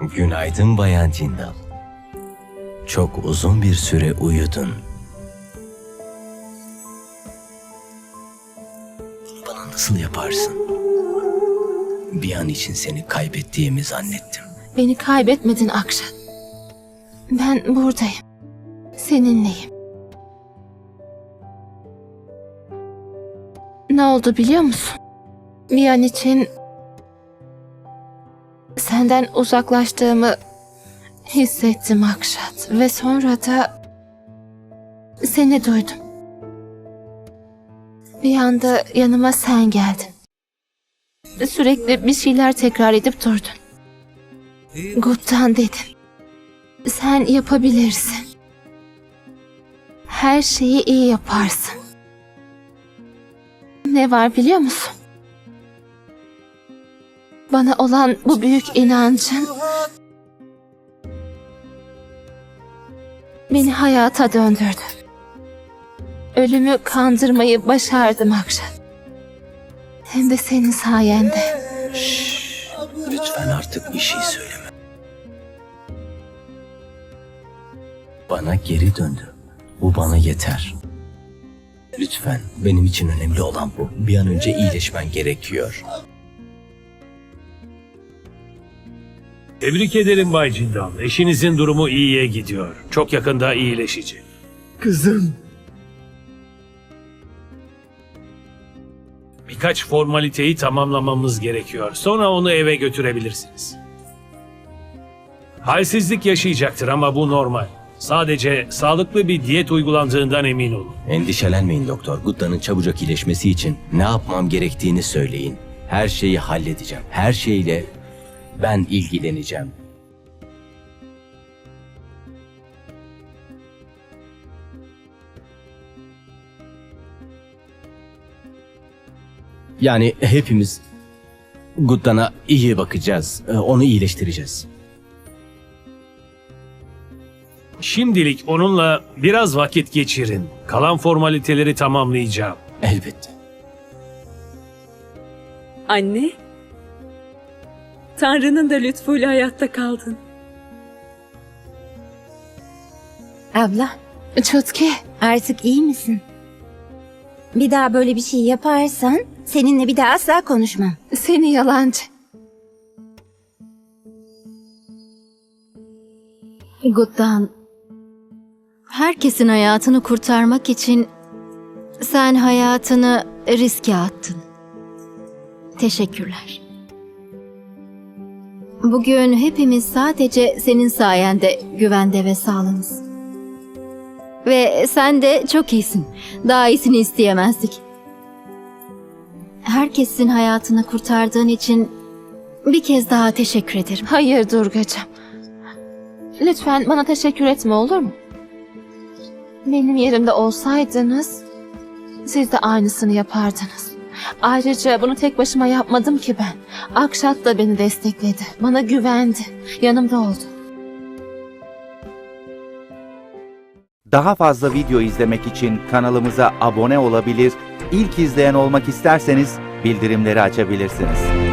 Günaydın Bayan Cindal. Çok uzun bir süre uyudun. Bana nasıl yaparsın? Bir an için seni kaybettiğimi zannettim. Beni kaybetmedin Akşat. Ben buradayım. Seninleyim. Ne oldu biliyor musun? Bir an için senden uzaklaştığımı hissettim Akşat ve sonra da seni duydum. Bir anda yanıma sen geldin. Sürekli bir şeyler tekrar edip durdun. Guptan dedim. Sen yapabilirsin. Her şeyi iyi yaparsın. Ne var biliyor musun? Bana olan bu büyük inancın beni hayata döndürdü. Ölümü kandırmayı başardım Akşat. Hem de senin sayende. Şşş, lütfen artık bir şey söyleme. Bana geri döndü. Bu bana yeter. Lütfen, benim için önemli olan bu. Bir an önce iyileşmen gerekiyor. Tebrik ederim Bay Cindal. Eşinizin durumu iyiye gidiyor. Çok yakında iyileşecek. Kızım. Birkaç formaliteyi tamamlamamız gerekiyor. Sonra onu eve götürebilirsiniz. Halsizlik yaşayacaktır ama bu normal. Sadece sağlıklı bir diyet uygulandığından emin olun. Endişelenmeyin doktor. Gutta'nın çabucak iyileşmesi için ne yapmam gerektiğini söyleyin. Her şeyi halledeceğim. Her şeyle ben ilgileneceğim. Yani hepimiz Gutta'na iyi bakacağız. Ee, Onu iyileştireceğiz. Şimdilik onunla biraz vakit geçirin. Kalan formaliteleri tamamlayacağım. Elbette. Anne. Tanrı'nın da lütfuyla hayatta kaldın. Abla, Çutki, artık iyi misin? Bir daha böyle bir şey yaparsan seninle bir daha asla konuşmam. seni yalancı. Guttan, herkesin hayatını kurtarmak için sen hayatını riske attın. Teşekkürler. Bugün hepimiz sadece senin sayende güvende ve sağlığımız. Ve sen de çok iyisin. Daha iyisini isteyemezdik. Herkesin hayatını kurtardığın için bir kez daha teşekkür ederim. Hayır Durgacığım. Lütfen bana teşekkür etme olur mu? Benim yerimde olsaydınız siz de aynısını yapardınız. Ayrıca bunu tek başıma yapmadım ki ben. Akşat da beni destekledi. Bana güvendi. Yanımda oldu. Daha fazla video izlemek için kanalımıza abone olabilir, ilk izleyen olmak isterseniz bildirimleri açabilirsiniz.